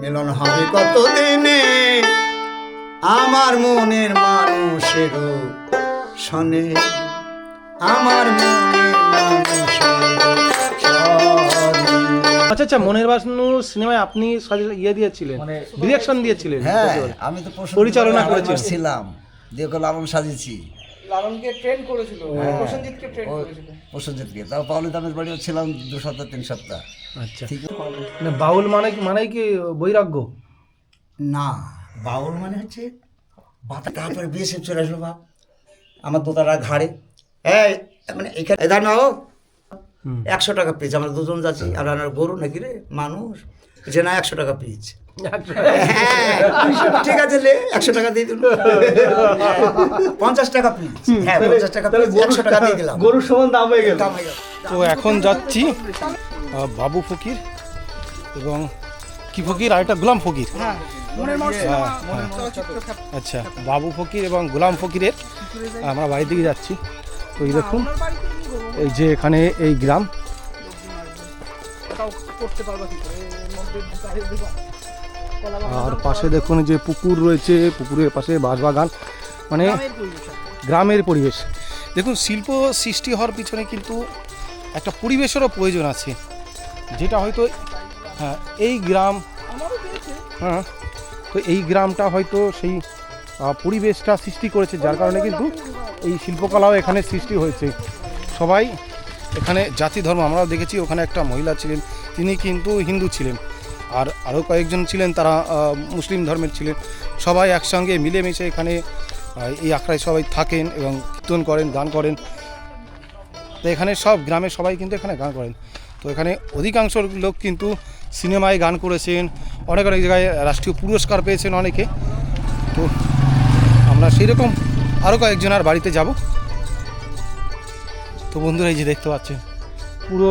মিলন হবে কতদিনে? আমার মনের মানুষের শনে আমার মনের আচ্ছা আচ্ছা মনের বাসনু সিনেমায় আপনি ইয়ে দিয়েছিলেন ডিরেকশন দিয়েছিলেন। হ্যাঁ আমি তো পরিচালনা আমার করেছেন। ছিলাম। দিয়ে কল আলম সাজিয়েছি। লালনকে ট্রেন করেছিল হ্যাঁ। প্রসেনজিৎকে ট্রেন করেছিল। প্রসেনজিৎকে। তাও পাউলি দামের বাড়িও ছিলাম দু সপ্তাহ তিন সপ্তাহ। আচ্ছা। বাউল মানে কি মানে কি বৈরাগ্য? না বাউল মানে হচ্ছে বাতা তারপরে বিয়ে সে চলে আসলো বাপ। আমার দোতারা ঘাড়ে। এই মানে এখানে এধার নাও একশো টাকা পিস আমরা দুজন যাচ্ছি। আর আমার গরু নাকি রে? মানুষ। যে না একশো টাকা পিস হ্যাঁ, ঠিক আছে লে একশো টাকা দিয়ে দিল পঞ্চাশ টাকা পিস হ্যাঁ পঞ্চাশ টাকা পিস একশো টাকা দিয়ে দিলাম। গরুর সমান দাম হয়ে গেল। হয়ে। তো এখন যাচ্ছি। বাবু ফকির এবং কি ফকির? আর একটা গোলাম ফকির। হ্যাঁ হ্যাঁ, হ্যাঁ। আচ্ছা বাবু ফকির এবং গোলাম ফকিরের আমরা বাড়ির দিকে যাচ্ছি। তো এই দেখুন এই যে এখানে এই গ্রাম। আর পাশে দেখুন যে পুকুর রয়েছে পুকুরের পাশে বাঁশবাগান। মানে গ্রামের পরিবেশ। দেখুন শিল্প সৃষ্টি হওয়ার পিছনে কিন্তু একটা পরিবেশেরও প্রয়োজন আছে। যেটা হয়তো হ্যাঁ এই গ্রাম হ্যাঁ তো এই গ্রামটা হয়তো সেই পরিবেশটা সৃষ্টি করেছে, যার কারণে কিন্তু এই শিল্পকলাও এখানে সৃষ্টি হয়েছে। সবাই এখানে জাতি, ধর্ম, আমরাও দেখেছি, ওখানে একটা মহিলা ছিলেন, তিনি কিন্তু হিন্দু ছিলেন, আর আরও কয়েকজন ছিলেন, তারা মুসলিম ধর্মের ছিলেন। সবাই একসঙ্গে মিলেমিশে এখানে এই আখড়ায় সবাই থাকেন এবং কীর্তন করেন, গান করেন। তো এখানে সব গ্রামের সবাই কিন্তু এখানে গান করেন। তো এখানে অধিকাংশ লোক কিন্তু সিনেমায় গান করেছেন অনেক অনেক জায়গায় রাষ্ট্রীয় পুরস্কার পেয়েছেন অনেকে। তো আমরা সেই রকম আরও কয়েকজনের বাড়িতে যাব। তো বন্ধুরা এই যে দেখতে পাচ্ছেন পুরো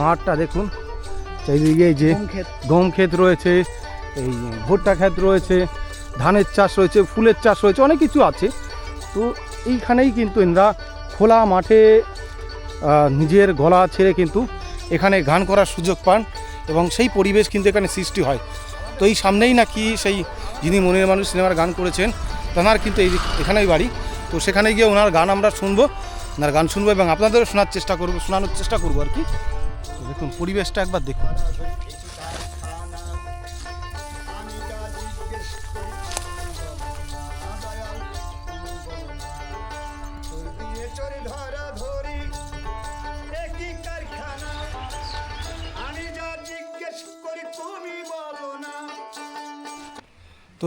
মাঠটা দেখুন। চারিদিকে এই যে গম ক্ষেত রয়েছে এই ভুট্টা ক্ষেত রয়েছে ধানের চাষ রয়েছে ফুলের চাষ রয়েছে অনেক কিছু আছে। তো এইখানেই কিন্তু এনরা খোলা মাঠে নিজের গলা ছেড়ে কিন্তু এখানে গান করার সুযোগ পান এবং সেই পরিবেশ কিন্তু এখানে সৃষ্টি হয়। তো এই সামনেই নাকি সেই যিনি মনের মানুষ সিনেমার গান করেছেন, তাঁর কিন্তু এই এখানেই বাড়ি। তো সেখানে গিয়ে ওনার গান আমরা শুনব, ওনার গান শুনব এবং আপনাদেরও শোনার চেষ্টা করব, শোনানোর চেষ্টা করব আর কি। দেখুন, পরিবেশটা একবার দেখুন।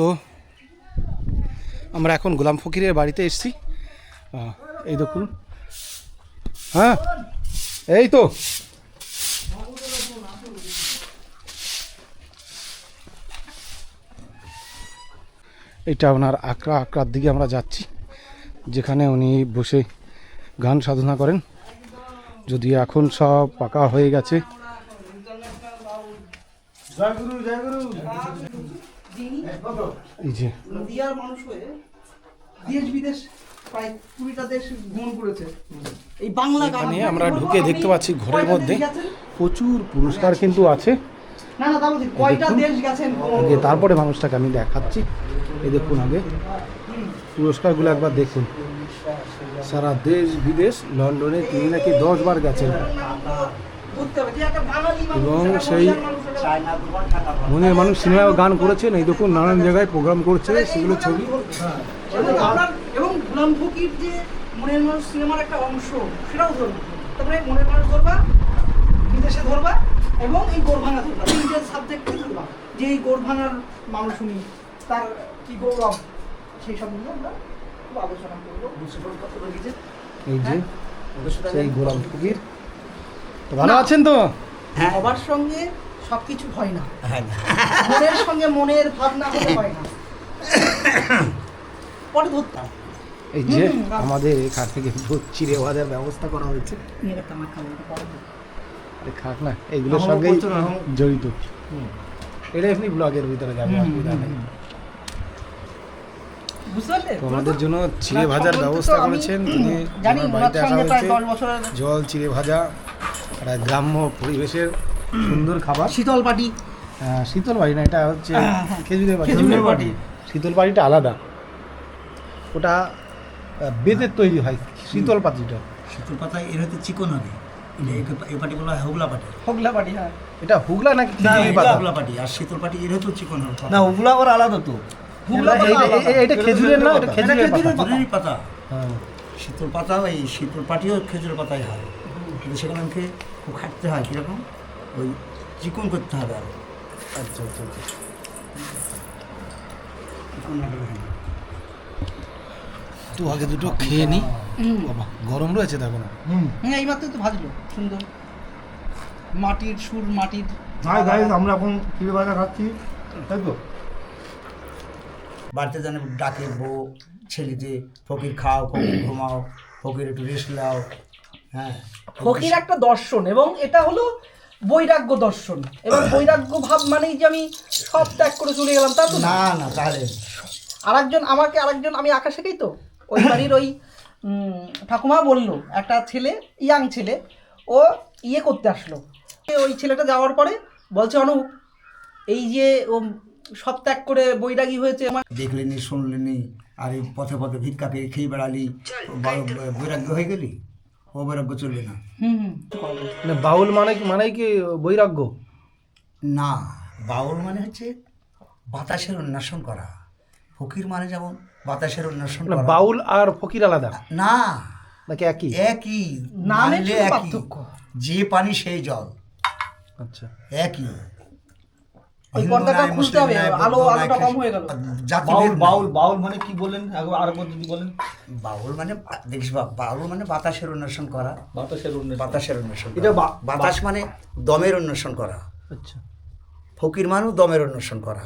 তো আমরা এখন গোলাম ফকিরের বাড়িতে এসেছি। এই দেখুন। হ্যাঁ এই তো। এটা ওনার আকড়া আকড়ার দিকে আমরা যাচ্ছি, যেখানে উনি বসে গান সাধনা করেন। যদি এখন সব পাকা হয়ে গেছে। এই যে। নদিয়ার মানুষ হয়ে দেশ বিদেশ প্রায় কুড়িটা দেশ ভ্রমণ করেছে। এই বাংলা গান এখানে আমরা ঢুকে দেখতে পাচ্ছি ঘরের মধ্যে। প্রচুর পুরস্কার কিন্তু আছে। না না তা বলছি কয়টা দেশ গেছেন আগে তারপরে মানুষটাকে আমি দেখাচ্ছি। এই দেখুন আগে। পুরস্কারগুলো একবার দেখুন। সারা দেশ বিদেশ লন্ডনে তিনি নাকি দশ বার গেছেন। এবং সেই মনের মানুষ সিনেমাও গান করেছেন এই দেখুন নানান জায়গায় প্রোগ্রাম করছে সেগুলো ছবি। এবং গুলাম ফকির যে মনের মানুষ সিনেমার একটা অংশ সেটাও ধরবে। তারপরে মনের মানুষ ধরবা বিদেশে ধরবা এবং এই গোর ভাঙা ধরবা তিনটে সাবজেক্ট ধরবা। যে এই গোর ভাঙার মানুষ উনি তার কি গৌরব সেই সব নিয়ে আমরা খুব আলোচনা করব। এই যে সেই গোলাম ফকির ভালো আছেন তো? সবার সঙ্গে সবকিছু হয় না। হ্যাঁ মনের সঙ্গে মনের ভাবনা হলে হয় না। পরে ধরতাম। এই যে। আমাদের এখান থেকে ভূত চিড়ে ভাজার ব্যবস্থা করা হয়েছে। খাক না এইগুলোর না, আমার- জড়িত। এটা এমনি ব্লগের ভিতরে যাবে অসুবিধা নেই। বুঝতে পারলে? তো আমাদের জন্য চিড়ে ভাজার ব্যবস্থা করেছেন তিনি জানি ওনার ওনার বাড়িতে আসা সঙ্গে হয়েছে। জল চিড়ে ভাজা একটা গ্রাম্য পরিবেশের সুন্দর খাবার। শীতল পাটি। শীতল বাড়ি না এটা হচ্ছে খেজুরের বাড়ি খেজুরের বাড়ি। শীতল বাড়িটা আলাদা। ওটা বেতের তৈরি হয় শীতল পাতিটা। শীতল পাতায় এর হয়তো চিকন হবে। এই পাটি বলা হয় হুগলা পাটি। হোগলা বাড়ি হ্যাঁ। এটা হুগলা নাকি খেজুরের পাতা? হুগলা পাটি আর শীতল পাটি এর হয়তো চিকন হবে। না ওগুলো আবার আলাদা তো। হুগলা এটা- পাতা খেজুরের না এটা খেজুরের পাতা। হ্যাঁ। শীতল পাতা এই শীতল পাটিও খেজুর পাতায় হয়। কিন্তু সেখানে খুব খাটতে হয় কীরকম? ওই চিকন করতে হবে আর। আচ্ছা আচ্ছা আচ্ছা। তো আগে দুটো খেয়ে নি। বাবা গরম রয়েছে দেখো না হ্যাঁ এই মাত্র তো ভাজলো সুন্দর। মাটির সুর মাটির। হাই গাইস আমরা এখন চিড়ে ভাজা খাচ্ছি। তাই তো? বাড়িতে জানে ডাকে বউ ছেলেতে ফকির খাও ফকির ঘুমাও ফকির একটু রেস্ট নাও। হ্যাঁ। ফকির একটা দর্শন এবং এটা হলো বৈরাগ্য দর্শন এবং বৈরাগ্য ভাব মানেই যে আমি সব ত্যাগ করে চলে গেলাম তা তো না। না তাহলে আরেকজন আমাকে আরেকজন আমি আকাশেকেই তো? ওই বাড়ির ওই ঠাকুমা বলল একটা ছেলে ইয়াং ছেলে ও ইয়ে করতে আসলো। ওই ছেলেটা যাওয়ার পরে বলছে অনুপ এই যে ও সব ত্যাগ করে বৈরাগী হয়েছে আমার দেখলেনি শুনলেনি আর এই পথে পথে ভিক্ষা পেয়ে খেয়ে বেড়ালি বৈরাগ্য হয়ে গেলি? ও বৈরাগ্য চলবে না। হুম হুম মানে বাউল মানে কি মানে কি বৈরাগ্য? না বাউল মানে হচ্ছে বাতাসের উন্নসন করা। ফকির মানে যেমন বাতাসের মানে করা। বাউল আর ফকির আলাদা? না। নাকি একই? একই। নামে একই। যে পানি সেই জল। আচ্ছা। একই। ওই পর্দাটা খুলতে হবে, আলো- আলোটা কম হয়ে গেল। বাউল বাউল বাউল মানে কি বললেন আগে আরেকবার যদি বলেন? বাউল মানে দেখিস বাউল মানে বাতাসের করা। বাতাসের এটা বাতাস মানে দমের করা। আচ্ছা। ফকির মানেও দমের উন্নসন করা।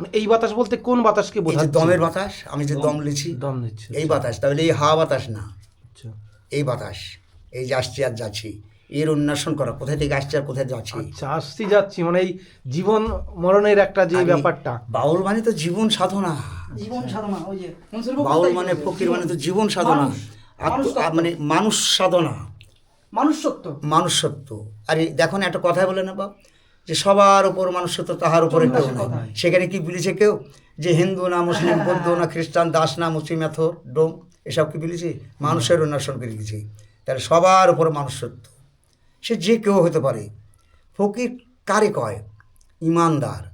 মানে এই বাতাস বলতে কোন বাতাসকে যে দমের বাতাস আমি যে দম লিছি দম দিচ্ছে এই বাতাস। তাহলে এই হাওয়া বাতাস না। আচ্ছা। এই বাতাস। এই যে আসছি আর যাচ্ছি। এর উন্নসন করা। কোথায় থেকে আসছে আর কোথায় যাচ্ছি? আচ্ছা আসছি যাচ্ছি। মানে এই জীবন মরণের একটা যে ব্যাপারটা। বাউল মানে তো জীবন সাধনা। জীবন সাধনা ওই যে মনসুর বাউল মানে ফকির মানে তো জীবন সাধনা। মানে মানুষ সাধনা। মানুষ সত্য। মানুষত্ব আর দেখো না একটা কথাই বলে না বাপ যে সবার উপর মানুষত্ব তাহার উপরে কেউ নাই। সেখানে কি বলেছে কেউ? যে হিন্দু না মুসলিম বৌদ্ধ না খ্রিস্টান দাস না মুসলিম এত ডোম এসব কি বলেছে? মানুষের উন্নয়ন করে গেছে তাহলে সবার উপর মানুষত্ব সে যে কেউ হতে পারে। ফকির কারে কয়? ইমানদার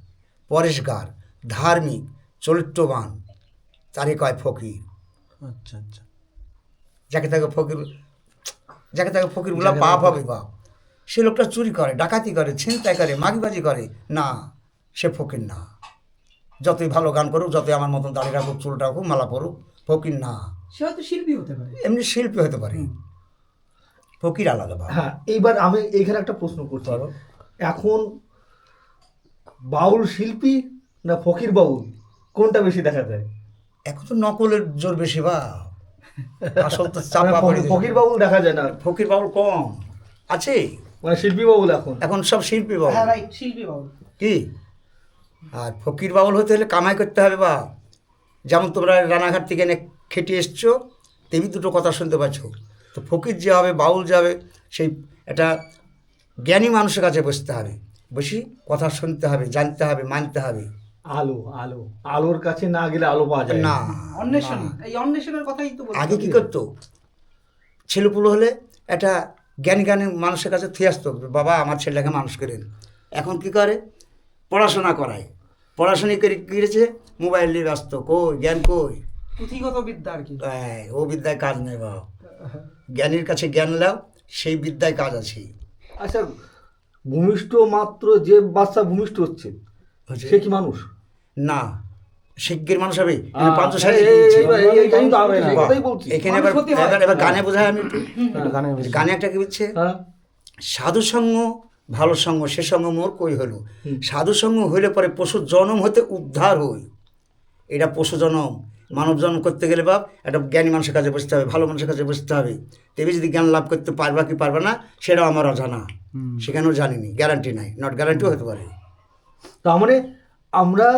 পরেশগার ধার্মিক চরিত্রবান। তারে কয় ফকির। আচ্ছা আচ্ছা। যাকে তাকে ফকির যাকে তাকে ফকির বলা পাপ হবে বাপ। সে লোকটা চুরি করে ডাকাতি করে ছিনতাই করে মাগিবাজি করে। না সে ফকির না। যতই ভালো গান করুক যতই আমার মতন দাঁড়িয়ে রাখুক চুল রাখুক মালা পড়ুক ফকির না। সে হয়তো শিল্পী হতে পারে। এমনি শিল্পী হতে পারে। ফকির আলাদা হ্যাঁ এইবার আমি এইখানে একটা প্রশ্ন করতে পারো এখন বাউল শিল্পী না ফকির বাউল? কোনটা বেশি দেখা যায়? এখন তো নকলের জোর বেশি বা আসল তো চাপা মানে ফকির- ফকির বাউল দেখা যায় না? ফকির বাবুল কম। আছে? মানে শিল্পী বাউল এখন? এখন সব শিল্পী বাবু হ্যাঁ রাইট শিল্পী বাবু কি? আর ফকির বাউল হতে হলে কামাই করতে হবে বা যেমন তোমরা রানাঘাট থেকে এনে খেটে এসছো তেমনি দুটো কথা শুনতে পাচ্ছ। তো ফকির যে হবে বাউল যে হবে সেই একটা জ্ঞানী মানুষের কাছে বসতে হবে। বসি কথা শুনতে হবে জানতে হবে মানতে হবে। আলো আলো। আলোর কাছে না গেলে আলো পাওয়া যায় না অন্বেষণ এই অন্বেষণের কথাই তো আগে কি করতো? ছেলেপুলো হলে একটা জ্ঞানী জ্ঞানী মানুষের কাছে থুয়ে আসতো বাবা আমার ছেলেটাকে মানুষ করেন। এখন কি করে? পড়াশোনা করায়। পড়াশোনা করে কী করেছে? মোবাইল নিয়ে ব্যস্ত। কই জ্ঞান কই? পুঁথিগত বিদ্যা আর কি ও বিদ্যায় কাজ নেই বাবা। জ্ঞানীর কাছে জ্ঞান লাও সেই বিদ্যায় কাজ আছে আচ্ছা ভূমিষ্ঠ মাত্র যে বাচ্চা ভূমিষ্ঠ হচ্ছে হচ্ছে- সে কি মানুষ না শিগগির মানুষ হবে এখানে এবার হয়। এবার- গানে বোঝায় আমি গানে একটা কি হ্যাঁ সাধু সঙ্গ ভালো সঙ্গ সে সঙ্গ মোর কই হলো সাধু সঙ্গ হইলে পরে পশুর জনম হতে উদ্ধার হই এটা পশু জন্ম মানব জন্ম করতে গেলে বাপ একটা জ্ঞানী মানুষের কাছে বসতে হবে ভালো মানুষের কাছে বসতে হবে। তেবে যদি জ্ঞান লাভ করতে পারবা কি পারবে না সেটাও আমার অজানা। সেখানেও জানিনি গ্যারান্টি নাই নট গ্যারান্টিও হতে পারে। তার মানে আমরা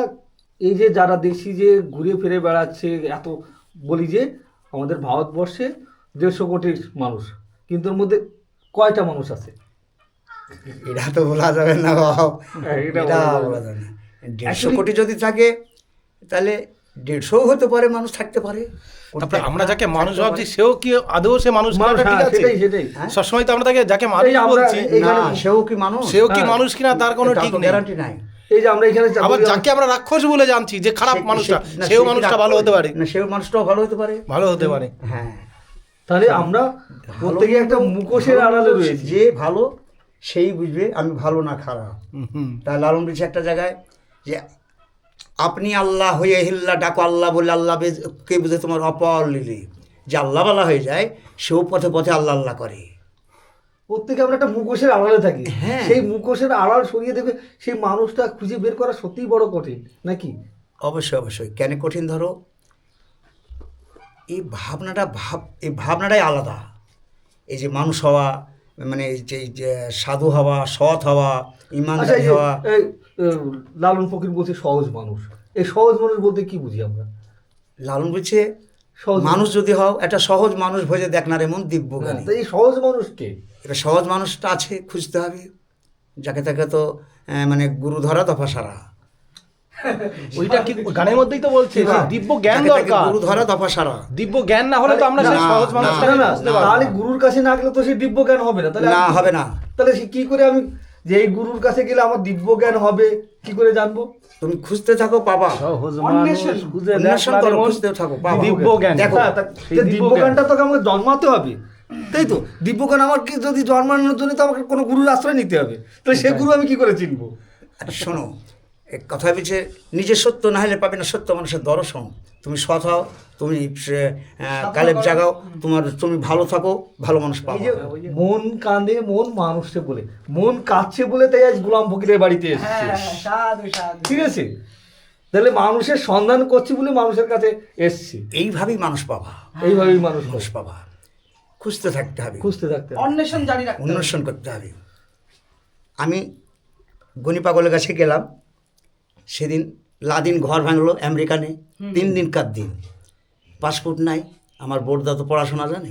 এই যে যারা দেশি যে ঘুরে ফিরে বেড়াচ্ছে এত বলি যে আমাদের ভারতবর্ষে দেড়শো কোটি মানুষ কিন্তু এর মধ্যে কয়টা মানুষ আছে? এটা তো বলা যাবে না বাবা হ্যাঁ, এটা এটা বলা যাবে না। দেড়শো কোটি যদি থাকে তাহলে দেড়শোও হতে পারে মানুষ থাকতে পারে। তারপরে আমরা যাকে মানুষ ভাবছি সেও কি আদৌ সে মানুষ হ্যাঁ, আছে। সেটাই সেটাই সবসময় তো আমরা তাকে যাকে মানুষ বলছি সেও কি মানুষ? সেও কি হ্যাঁ। মানুষ কিনা তার কোনো ঠিক নেই। গ্যারান্টি নাই। এই যে আমরা এখানে আবার যাকে আমরা রাক্ষস বলে জানছি যে খারাপ মানুষটা সেও মানুষটা ভালো হতে পারে। না সেও মানুষটাও ভালো হতে পারে। ভালো হতে পারে। হ্যাঁ। তাহলে আমরা প্রত্যেকে একটা মুখোশের আড়ালে রয়েছে। যে ভালো সেই বুঝবে আমি ভালো না খারাপ। হুম, হুম। তা লালন বলছে একটা জায়গায় যে আপনি আল্লাহ হয়ে হিল্লা ডাকো আল্লাহ বলে আল্লাহ কে বুঝে? তোমার অপর লিলি। যে আল্লাহ বলা হয়ে যায় সেও পথে পথে আল্লাহ আল্লাহ করে। প্রত্যেকে আমরা একটা মুখোশের আড়ালে থাকি। হ্যাঁ। সেই মুখোশের আড়াল সরিয়ে দেবে সেই মানুষটা খুঁজে বের করা সত্যিই বড় কঠিন নাকি? অবশ্যই অবশ্যই। কেন কঠিন ধরো? এই ভাবনাটা ভাব এই ভাবনাটাই আলাদা। এই যে মানুষ হওয়া মানে এই যে সাধু হওয়া সৎ হওয়া আচ্ছা ইমানদারি হওয়া। লালন ফকির বলছে সহজ মানুষ এই সহজ মানুষ বলতে কি বুঝি আমরা লালন বলছে সহজ মানুষ যদি হও একটা সহজ মানুষ ভোজে দেখ না রে মন দিব্য হ্যাঁ, জ্ঞানী এই সহজ মানুষকে এটা সহজ মানুষটা আছে খুঁজতে হবে যাকে তাকে তো মানে গুরু ধরা দফা সারা ওইটা কি গানের মধ্যেই তো বলছে দিব্য জ্ঞান দরকার গুরু ধরা দফা সারা দিব্য জ্ঞান না হলে তো আমরা সহজ না, মানুষটাকে না তাহলে গুরুর কাছে না গেলে তো সেই দিব্য জ্ঞান হবে না তাহলে না হবে না তাহলে সে কি করে আমি যে এই গুরুর কাছে গেলে আমার দিব্য জ্ঞান হবে কি করে জানব তুমি খুঁজতে থাকো বাবা অন্বেষণ। করো, মন। খুঁজতে থাকো। দিব্য জ্ঞান দেখো। হ্যাঁ, দিব্য দিব্য জ্ঞানটা তোকে আমাকে জন্মাতে হবে তাই তো দিব্য জ্ঞান আমার কি যদি জন্মানোর জন্য তো আমাকে কোনো গুরুর আশ্রয় নিতে হবে তাহলে সে গুরু আমি কি করে চিনবো আর শোনো কথা বলছে নিজের সত্য না হলে পাবে না সত্য মানুষের দর্শন। তুমি সৎ হও তুমি কালেব জাগাও তোমার তুমি ভালো থাকো ভালো মানুষ পাবো। মন কাঁদে মন মানুষকে বলে। মন কাঁদছে বলে তাই আজ গোলাম ফকিরের বাড়িতে এসেছে হ্যাঁ সাধু সাধু। ঠিক আছে? তাহলে মানুষের সন্ধান করছি বলে মানুষের কাছে এসছি। এইভাবেই মানুষ পাবা। এইভাবেই মানুষ মানুষ পাবা। খুঁজতে থাকতে হবে। খুঁজতে থাকতে হবে। অন্বেষণ জারি রাখতে হবে। অন্বেষণ করতে হবে। আমি গনি পাগলের কাছে গেলাম। সেদিন লাদিন ঘর ভাঙলো আমেরিকানে তিন দিন কার দিন? পাসপোর্ট নাই আমার বোর্ডদা তো পড়াশোনা জানে।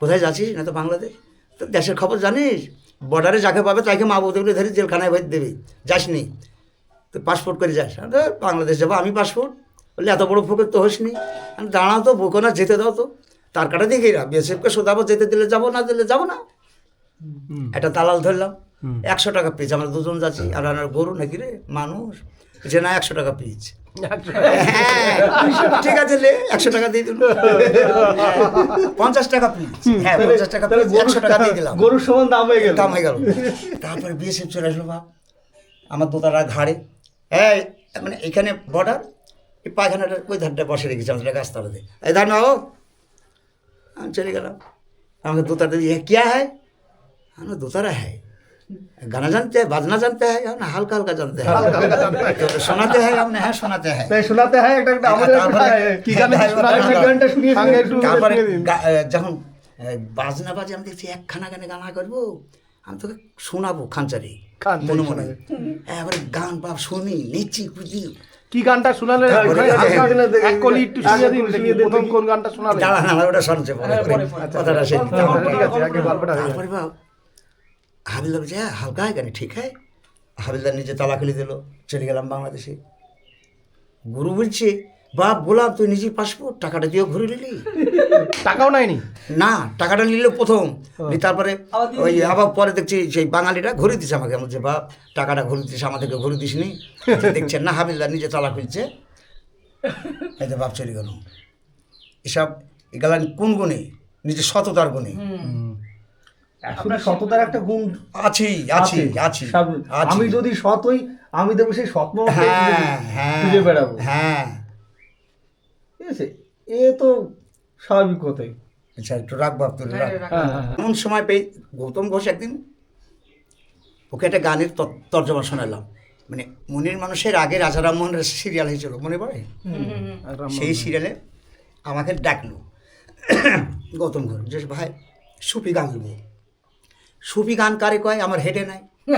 কোথায় যাচ্ছিস? না তো বাংলাদেশ। তো দেশের খবর জানিস? বর্ডারে যাকে পাবে তাকে মা বৌদিগুলো ধরে জেলখানায় ভরে দেবে। যাসনি। তো পাসপোর্ট করে যাস। বাংলাদেশ যাব আমি পাসপোর্ট? বললে এত বড় ফোকের তো হোসনি। আমি দাঁড়াও তো বোকো না যেতে দাও তো। তার কাটা দেখেই না বিএসএফকে শোধাবো যেতে দিলে যাব না দিলে যাব না। একটা দালাল ধরলাম। একশো টাকা পিস আমরা দুজন যাচ্ছি। আর আমার গরু নাকি রে? মানুষ। যে না একশো টাকা পিস হ্যাঁ, ঠিক আছে লে একশো টাকা দিয়ে দিল। পঞ্চাশ টাকা পিস হ্যাঁ পঞ্চাশ টাকা পিস একশো টাকা দিয়ে দিলাম। গরুর সমান দাম হয়ে গেল। দাম হয়ে গেল। তারপরে বিএসএফ চলে আসলো বা আমার দোতারা ঘাড়ে। হ্যাঁ মানে এখানে বর্ডার এই পায়খানাটা ওই ধারটা বসে রেখেছি আমাদের গাছতলাতে এই ধান নাও। আমি চলে গেলাম। আমাকে দোতারা দিয়ে কে হ্যাঁ আমরা দোতারা হ্যাঁ गाना जानते हैं बाजना जानते हैं हमने हल्का हल्का जानते हैं तो सुनाते हैं हमने हाँ सुनाते हैं তাই শোনাতে হয় একটা একটা আমাদের তারপরে কি গান গানটা শুনিয়ে সঙ্গে শুনিয়ে একটু তারপরে শুনিয়ে দিন। গা- এ, যখন এ, বাজনা বাজে আমি দেখছি একখানা গানে গানা করবো আমি তোকে শোনাবো খানচারি খানচারি মনে মনে শোনাবে। এবারে গান বাপ শুনি নেচি কুচি কি গানটা শোনালে হ্যাঁ, ওখানে হ্যাঁ, হালকা হ্যাঁ, হ্যাঁ, এক কলি একটু শুনিয়ে দিন হ্যাঁ, দেখি শুনিয়ে দিন প্রথম দেখি। কোন গানটা শোনালে দাঁড়া না আমার ওটা শুনছে পরে হ্যাঁ, করে। পরে, পরে। কথাটা সেই আচ্ছা, ঠিক আছে আগে গল্পটা হয়ে যাক। তারপরে বাপ হাবিলদার বলছে হ্যাঁ হালকা है গানে ঠিক হয়। হাবিলদার নিজে তালা খুলে দিল চলে গেলাম বাংলাদেশে। গুরু বলছে বাপ বললাম তুই নিজে পাসপোর্ট টাকাটা দিয়েও ঘুরে নিলি? টাকাও নাইনি না টাকাটা নিল প্রথম। তারপরে ওই আবার পরে দেখছি সেই বাঙালিটা ঘুরে দিছে আমাকে। বলছে বাপ টাকাটা ঘুরে দিস আমাদেরকে ঘুরে দিস নি। দেখছেন না হাবিলদার নিজে তালা খুলছে। এই যে বাপ চলে গেল। এসব এগুলা কোন গুণে? নিজের সততার গুণে। আসলে সততার একটা গুণ আছি আছি। আমি যদি সৎ হই আমি দেবো সেই হ্যাঁ হ্যাঁ খুঁজে বেড়াবো। হ্যাঁ। ঠিক আছে? এ তো স্বাভাবিক কথাই। আচ্ছা একটু রাখ বাপ তুলে রাখ। হ্যাঁ, রাখ। হ্যাঁ হ্যাঁ এমন সময় পেয়ে গৌতম ঘোষ একদিন ওকে একটা গানের তর- তর্জমা শোনালাম। মানে মনের মানুষের আগে রাজা রামমোহনের সিরিয়াল হয়েছিল মনে পড়ে? হ্যাঁ সেই সিরিয়ালে আমাকে ডাকলো। গৌতম ঘোষ যে ভাই সুফি গান সুফি গান কারে কয়? আমার হেডে নাই।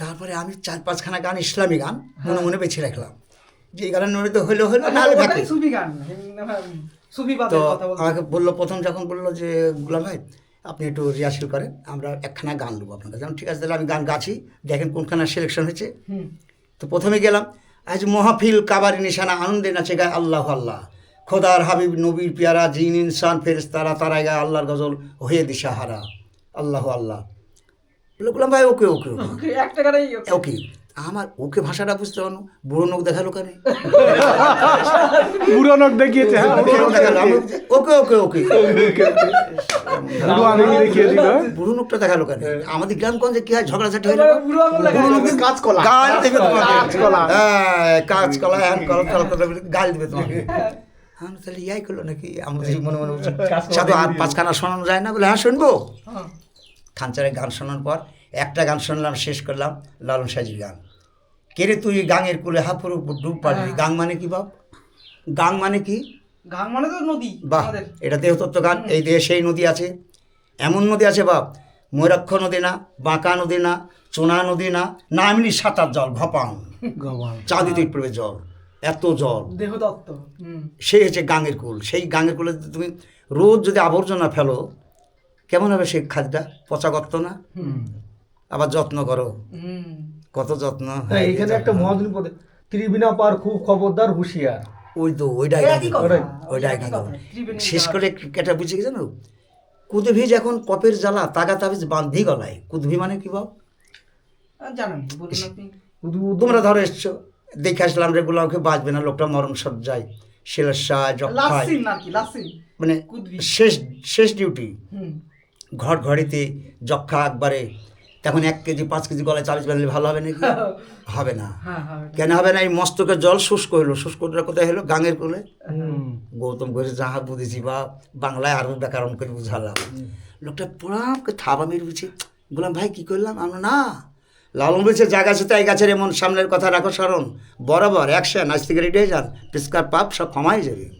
তারপরে আমি চার পাঁচখানা গান ইসলামী গান মনে মনে বেছে রাখলাম। যে এই গানের নড়িতে হইল হইল না হলে সুফি গান। সুফি তো আমাকে বলল প্রথম যখন বলল যে গুলাম ভাই আপনি একটু রিহার্সেল করেন আমরা একখানা গান নেব আপনার কাছে। যেমন ঠিক আছে তাহলে আমি গান গাছি দেখেন কোনখানা সিলেকশন হয়েছে। তো প্রথমে গেলাম আজ মহাফিল কাবারি নিশানা আনন্দে নাচে গায় আল্লাহ আল্লাহ। খোদার হাবিব নবীর পিয়ারা জিন ইনসান ফেরেস তারা তারাই গায় আল্লাহর গজল হয়ে দিশাহারা। আল্লাহ আল্লাহ। বলে বললাম ভাই ওকে ওকে ওকে। আমার ওকে ভাষাটা বুঝতে পারো বুড়ো নোক দেখাল কেন? বুড়ো নোট দেখিয়েছে হ্যাঁ ওকে ওকে। ওকে বুড়ো হ্যাঁ? নোকটা দেখাল কেন? আমাদের গ্রামগঞ্জে কি হয় ঝগড়াঝাটি হয়ে কাঁচকলা। গাল দেবে কাঁচকলা। হ্যাঁ। কাঁচকলা হ্যাঁ কলা গাল দেবে তোমাকে। হ্যাঁ। তাহলে ইয়াই করল নাকি? আমাদের মনে মনে সাধু আর পাঁচখানা শোনানো যায় না? বলে হ্যাঁ শুনব। হ্যাঁ। খানচারে গান শোনার পর একটা গান শুনলাম শেষ করলাম লালন সাজির গান। কেরে তুই গাঙের কুলে হাফুর ডুব পারবি গাং মানে কি বাপ? গাং মানে কি? গাং মানে তো নদী বাহ এটা দেহতত্ত্ব গান। এই দেহে সেই নদী আছে। এমন নদী আছে বাপ ময়ূরাক্ষ নদী না বাঁকা নদী না চোনা নদী না নামনি সাঁতার জল ভপাং চাঁদিতে পড়বে জল এত জল। দেহদত্ত সেই হচ্ছে গাঙের কুল। সেই গাঙের কুলে তুমি রোজ যদি আবর্জনা ফেলো কেমন হবে সেই খাদ্যটা? পচা করতো না? আবার যত্ন করো। কত যত্ন? হ্যাঁ, এখানে একটা মহাজন পদে ত্রিবিনা পার খুব খবরদার হুঁশিয়ার। ওই তো ওইটাই ওইটাই শেষ করে কেটা বুঝে গেছে জানো কুদভি যখন কপের জ্বালা তাগা তাবিজ বান্ধি গলায়। কুদভি মানে কি শুধু তোমরা ধরো এসছো দেখে আসলাম রেগুলার ওকে বাঁচবে না লোকটা মরণ সজ্জায় শিলাশায় মানে শেষ শেষ ডিউটি। হুম। ঘর ঘড়িতে যক্ষা একবারে তখন এক কেজি পাঁচ কেজি গলায় চালিশ বানলে ভালো হবে নাকি? হবে না। হ্যাঁ কেন হবে না? এই মস্তকের জল শুষ্ক হলো শুষ্কটা কোথায় হলো গাঙের কোলে। গৌতম ঘোষ যাহা বুঝেছি বা বাংলায় আরও ব্যাকরণ করে বুঝালাম। লোকটা পুরাম থাবা মেরে বুঝি বললাম ভাই কী করলাম? আমরা না লালন বলছে যা গাছে তাই গাছের এমন সামনের কথা রাখো স্মরণ। বরাবর অ্যাকশন আজ থেকে রেডি হয়ে যান। পিস্কার পাপ সব ক্ষমাই যাবে।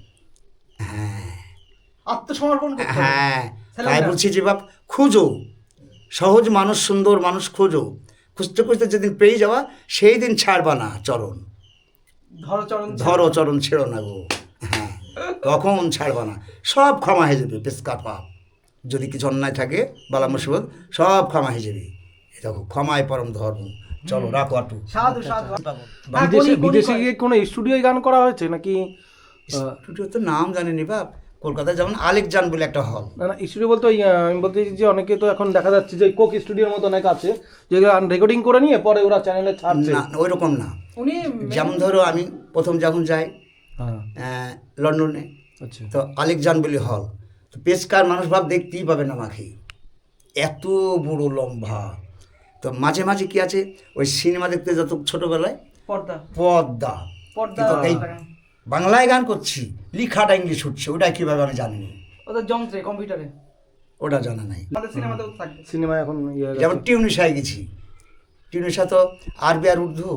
হ্যাঁ। আত্মসমর্পণ হ্যাঁ। তাই বলছি যে বাপ খুঁজো। সহজ মানুষ সুন্দর মানুষ খোঁজো। খুঁজতে খুঁজতে যেদিন পেয়ে যাওয়া সেই দিন ছাড়বা না চরণ। ধরো চরণ ধরো চরণ ছেড়ো না গো। হ্যাঁ তখন ছাড়বা না? সব ক্ষমা হয়ে যাবে পেস্কা পাপ। যদি কিছু অন্যায় থাকে বালা মুসিবত সব ক্ষমা হয়ে যাবে। এ দেখো ক্ষমায় পরম ধর্ম। চলো রাখো আটু। সাধু সাধু। হ্যাঁ, গণি বিদেশে গিয়ে কোনো স্টুডিওয় গান করা হয়েছে নাকি স্টুডিও তো নাম জানেনি বাপ। কলকাতায় যেমন আলেকজান বলে একটা হল না না স্টুডিও বলতে ওই আমি বলতে চাইছি যে অনেকে তো এখন দেখা যাচ্ছে যে কোক স্টুডিওর মতো অনেক আছে যেগুলো রেকর্ডিং করে নিয়ে পরে ওরা চ্যানেলে ছাড়ছে। না ওই রকম না। উনি যেমন ধরো আমি প্রথম যখন যাই হ্যাঁ। লন্ডনে আচ্ছা। তো আলেকজান বলে হল তো পেশকার মানুষ ভাব দেখতেই পাবে না আমাকে। এত বড় লম্বা। তো মাঝে মাঝে কি আছে ওই সিনেমা দেখতে যত ছোটোবেলায় পর্দা। পর্দা। লাগানো। বাংলায় গান করছি লিখাটা ইংলিশ উঠছে ওটা কীভাবে আমি জানি না। যন্ত্রে কম্পিউটারে। ওটা জানা নাই। সিনেমা এখন ইয়ে যেমন টিউনিশায় গেছি। টিউনিশা তো আরবি আর উর্দু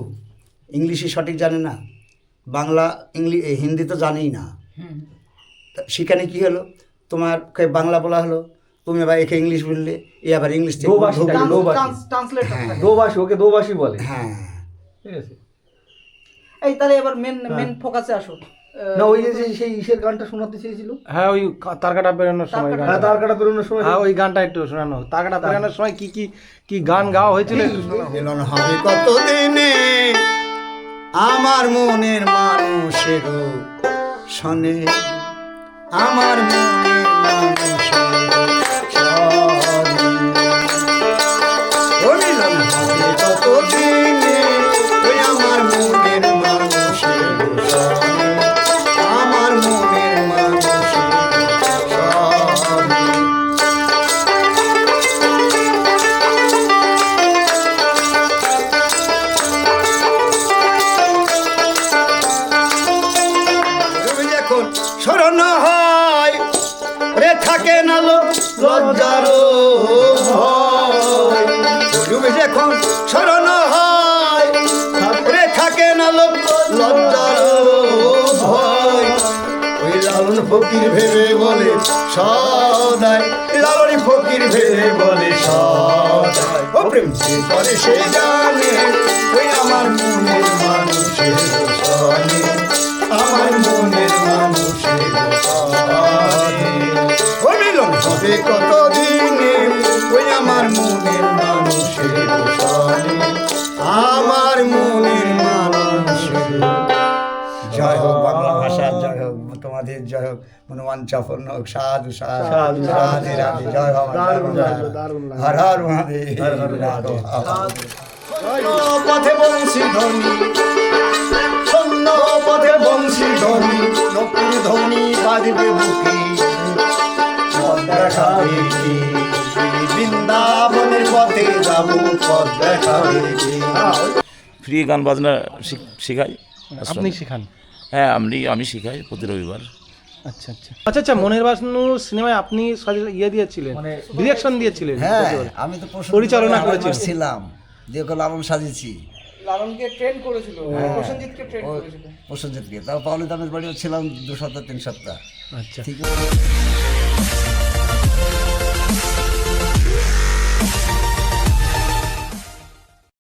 ইংলিশই সঠিক জানে না বাংলা ইংলিশ হিন্দি তো জানেই না। তা সেখানে কি হলো? তোমার কে বাংলা বলা হলো তুমি আবার একে ইংলিশ বললে এ আবার ইংলিশ দোভাষী। দোভাষী ওকে দোভাষী বলে। হ্যাঁ। ঠিক আছে। এই তাহলে এবার মেন মেন ফোকাসে আসো না ওই যে সেই ইসের গানটা শোনাতে চেয়েছিল? হ্যাঁ ওই তারকাটা বেরোনোর সময় তারকাটা- হ্যাঁ গানটা। তার কাটা পেরোনোর সময়। হ্যাঁ ওই গানটা একটু শোনানো। তারকাটা বেরোনোর সময় কি কি কি গান গাওয়া হয়েছিল? একটু মিলন হবে কত দিনে আমার মনের মানুষের শনে আমার মনের মানুষের প্রেম যে করে সে হোক হনুমান চাপন হোক সাধু সাধু সাধু, রাধে রাধে জয়। হর হর পথে বংশী ধ্বনি ছন্দ পথে বংশী ধ্বনি নকুর ধ্বনি বাজবে বুকে দেখাবে কে? বৃন্দাবনের পথে যাব পথ দেখাবে কে? ফ্রি গান বাজনা শিখ- শেখাই আপনি শেখান হ্যাঁ আমি আমি শেখাই প্রতি রবিবার আচ্ছা আচ্ছা। আচ্ছা আচ্ছা মনের বাসনু সিনেমায় আপনি সাজে- ইয়ে দিয়েছিলেন ডিরেকশন দিয়েছিলেন। হ্যাঁ আমি তো পরিচালনা করেছিলাম ছিলাম। দিয়ে লালন সাজিয়েছি। লালনকে ট্রেন করেছিল হ্যাঁ। প্রসেনজিৎকে ট্রেন করেছিল। প্রসেনজিৎকে। তাও পাওলি দামের বাড়িও ছিলাম দু সপ্তাহ তিন সপ্তাহ। আচ্ছা। ঠিক আছে।